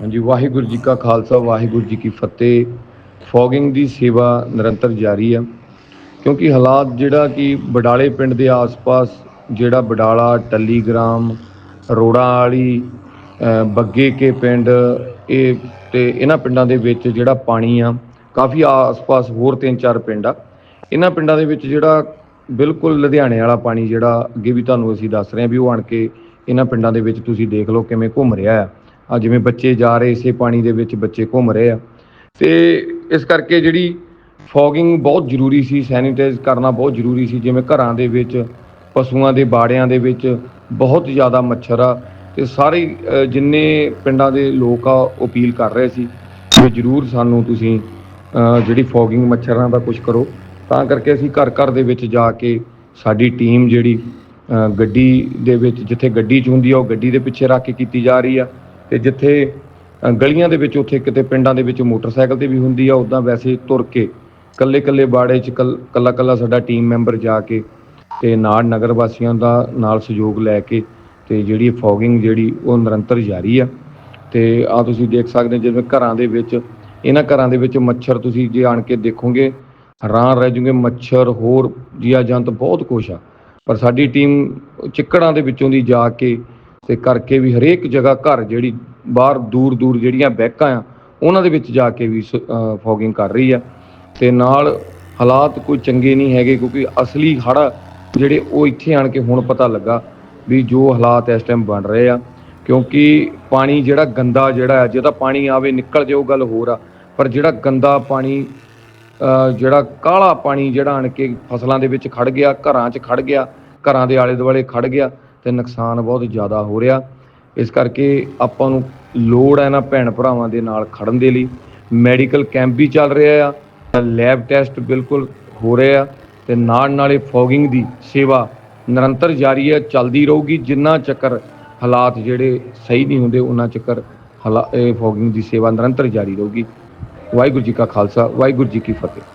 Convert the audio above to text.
ਹਾਂਜੀ, ਵਾਹਿਗੁਰੂ ਜੀ ਕਾ ਖਾਲਸਾ, ਵਾਹਿਗੁਰੂ ਜੀ ਕੀ ਫਤਿਹ। ਫੋਗਿੰਗ ਦੀ ਸੇਵਾ ਨਿਰੰਤਰ ਜਾਰੀ ਆ ਕਿਉਂਕਿ ਹਾਲਾਤ ਜਿਹੜਾ ਕਿ ਬਡਾਲੇ ਪਿੰਡ ਦੇ ਆਸ-ਪਾਸ ਜਿਹੜਾ ਬਡਾਲਾ, ਟੱਲੀਗ੍ਰਾਮ, ਰੋੜਾਂ ਵਾਲੀ ਬੱਗੇ ਕੇ ਪਿੰਡ, ਇਹ ਤੇ ਇਹਨਾਂ ਪਿੰਡਾਂ ਦੇ ਵਿੱਚ ਜਿਹੜਾ ਪਾਣੀ ਆ, ਕਾਫੀ ਆਸ-ਪਾਸ ਹੋਰ ਤਿੰਨ ਚਾਰ ਪਿੰਡ ਆ। ਇਹਨਾਂ ਪਿੰਡਾਂ ਦੇ ਵਿੱਚ ਜਿਹੜਾ ਬਿਲਕੁਲ ਲੁਧਿਆਣੇ ਵਾਲਾ ਪਾਣੀ ਜਿਹੜਾ, ਅੱਗੇ ਵੀ ਤੁਹਾਨੂੰ ਅਸੀਂ ਦੱਸ ਰਹੇ ਹਾਂ ਵੀ ਉਹ ਆਣ ਕੇ ਇਹਨਾਂ ਪਿੰਡਾਂ ਦੇ ਵਿੱਚ ਤੁਸੀਂ ਦੇਖ ਲਓ ਕਿਵੇਂ ਘੁੰਮ ਰਿਹਾ ਆ। ਆ ਜਿਵੇਂ ਬੱਚੇ ਜਾ ਰਹੇ ਇਸੇ ਪਾਣੀ ਦੇ ਵਿੱਚ ਬੱਚੇ ਘੁੰਮ ਰਹੇ ਆ। ਤੇ ਇਸ ਕਰਕੇ ਜਿਹੜੀ ਫੋਗਿੰਗ ਬਹੁਤ ਜ਼ਰੂਰੀ ਸੀ, ਸੈਨੀਟਾਈਜ਼ ਕਰਨਾ ਬਹੁਤ ਜ਼ਰੂਰੀ ਸੀ, ਜਿਵੇਂ ਘਰਾਂ ਦੇ ਵਿੱਚ, ਪਸ਼ੂਆਂ ਦੇ ਬਾੜਿਆਂ ਦੇ ਵਿੱਚ ਬਹੁਤ ਜ਼ਿਆਦਾ ਮੱਛਰ ਆ ਤੇ ਸਾਰੇ ਜਿੰਨੇ ਪਿੰਡਾਂ ਦੇ ਲੋਕ ਆ, ਉਹ ਅਪੀਲ ਕਰ ਰਹੇ ਸੀ ਕਿ ਜ਼ਰੂਰ ਸਾਨੂੰ ਤੁਸੀਂ ਜਿਹੜੀ ਫੋਗਿੰਗ ਮੱਛਰਾਂ ਦਾ ਕੁਝ ਕਰੋ। ਤਾਂ ਕਰਕੇ ਅਸੀਂ ਘਰ ਘਰ ਦੇ ਵਿੱਚ ਜਾ ਕੇ ਸਾਡੀ ਟੀਮ ਜਿਹੜੀ ਗੱਡੀ ਦੇ ਵਿੱਚ, ਜਿੱਥੇ ਗੱਡੀ ਚ ਹੁੰਦੀ ਆ, ਉਹ ਗੱਡੀ ਦੇ ਪਿੱਛੇ ਰੱਖ ਕੇ ਕੀਤੀ ਜਾ ਰਹੀ ਆ। ਤੇ ਜਿੱਥੇ ਗਲੀਆਂ ਦੇ ਵਿੱਚ ਉੱਥੇ ਕਿਤੇ ਪਿੰਡਾਂ ਦੇ ਵਿੱਚ ਮੋਟਰਸਾਈਕਲ ਤੇ ਵੀ ਹੁੰਦੀ ਆ, ਉਦਾਂ ਵੈਸੇ ਤੁਰ ਕੇ ਕੱਲੇ ਕੱਲੇ ਬਾੜੇ ਚ ਕੱਲ- ਕੱਲਾ ਕੱਲਾ ਸਾਡਾ ਟੀਮ ਮੈਂਬਰ ਜਾ ਕੇ ਤੇ ਨਾਲ ਨਗਰ ਵਾਸੀਆਂ ਦਾ ਨਾਲ ਸਹਿਯੋਗ ਲੈ ਕੇ ਤੇ ਜਿਹੜੀ ਫੋਗਿੰਗ ਜਿਹੜੀ ਉਹ ਨਿਰੰਤਰ ਜਾਰੀ ਆ। ਤੇ ਆ ਤੁਸੀਂ ਦੇਖ ਸਕਦੇ ਹੋ, ਜਿਵੇਂ ਘਰਾਂ ਦੇ ਵਿੱਚ, ਇਹਨਾਂ ਘਰਾਂ ਦੇ ਵਿੱਚ ਮੱਛਰ ਤੁਸੀਂ ਜੇ ਆਣ ਕੇ ਦੇਖੋਗੇ ਹੈਰਾਨ ਰਹਿ ਜੂਗੇ ਮੱਛਰ, ਹੋਰ ਜੀਆ ਜੰਤ ਬਹੁਤ ਕੁਛ ਆ। ਪਰ ਸਾਡੀ ਟੀਮ ਚਿੱਕੜਾਂ ਦੇ ਵਿੱਚੋਂ ਦੀ ਜਾ ਕੇ ਤੇ ਕਰਕੇ ਵੀ ਹਰੇਕ ਜਗ੍ਹਾ ਘਰ ਜਿਹੜੀ ਬਾਹਰ ਦੂਰ ਦੂਰ ਜਿਹੜੀਆਂ ਬੈਕਾਂ ਆ, ਉਹਨਾਂ ਦੇ ਵਿੱਚ ਜਾ ਕੇ ਵੀ ਫੋਗਿੰਗ ਕਰ ਰਹੀ ਆ। ਤੇ ਨਾਲ ਹਾਲਾਤ ਕੋਈ ਚੰਗੇ ਨਹੀਂ ਹੈਗੇ ਕਿਉਂਕਿ ਅਸਲੀ ਹੜ੍ਹ ਜਿਹੜੇ ਉਹ ਇੱਥੇ ਆਣ ਕੇ ਹੁਣ ਪਤਾ ਲੱਗਾ ਵੀ ਜੋ ਹਾਲਾਤ ਇਸ ਟਾਈਮ ਬਣ ਰਹੇ ਆ। ਕਿਉਂਕਿ ਪਾਣੀ ਜਿਹੜਾ ਗੰਦਾ ਜਿਹੜਾ ਹੈ ਜੇ ਤਾਂ ਪਾਣੀ ਆਵੇ ਨਿਕਲ ਜਾਓ ਗੱਲ ਹੋਰ ਆ। ਪਰ ਜਿਹੜਾ ਗੰਦਾ ਪਾਣੀ ਜਿਹੜਾ ਕਾਲਾ ਪਾਣੀ ਜਿਹੜਾ ਆਣ ਕੇ ਫਸਲਾਂ ਦੇ ਵਿੱਚ ਖੜ ਗਿਆ, ਘਰਾਂ 'ਚ ਖੜ ਗਿਆ, ਘਰਾਂ ਦੇ ਆਲੇ ਦੁਆਲੇ ਖੜ ਗਿਆ ਤੇ ਨੁਕਸਾਨ ਬਹੁਤ ਜ਼ਿਆਦਾ ਹੋ ਰਿਹਾ। ਇਸ ਕਰਕੇ ਆਪਾਂ ਨੂੰ ਲੋੜ ਹੈ ਨਾ ਭੈਣ ਭਰਾਵਾਂ ਦੇ ਨਾਲ ਖੜਨ ਦੇ ਲਈ। ਮੈਡੀਕਲ ਕੈਂਪ ਵੀ ਚੱਲ ਰਿਹਾ ਆ, ਲੈਬ ਟੈਸਟ ਬਿਲਕੁਲ ਹੋ ਰਹੇ ਆ ਤੇ ਨਾਲ ਨਾਲੇ ਫੋਗਿੰਗ ਦੀ ਸੇਵਾ ਨਿਰੰਤਰ ਜਾਰੀ ਹੈ, ਚੱਲਦੀ ਰਹੂਗੀ। ਜਿੰਨਾ ਚੱਕਰ ਹਾਲਾਤ ਜਿਹੜੇ ਸਹੀ ਨਹੀਂ ਹੁੰਦੇ, ਉਹਨਾਂ ਚੱਕਰ ਹਾਲਾ ਇਹ ਫੋਗਿੰਗ ਦੀ ਸੇਵਾ ਨਿਰੰਤਰ ਜਾਰੀ ਰਹੂਗੀ। ਵਾਹਿਗੁਰੂ ਜੀ ਕਾ ਖਾਲਸਾ, ਵਾਹਿਗੁਰੂ ਜੀ ਕੀ ਫਤਿਹ।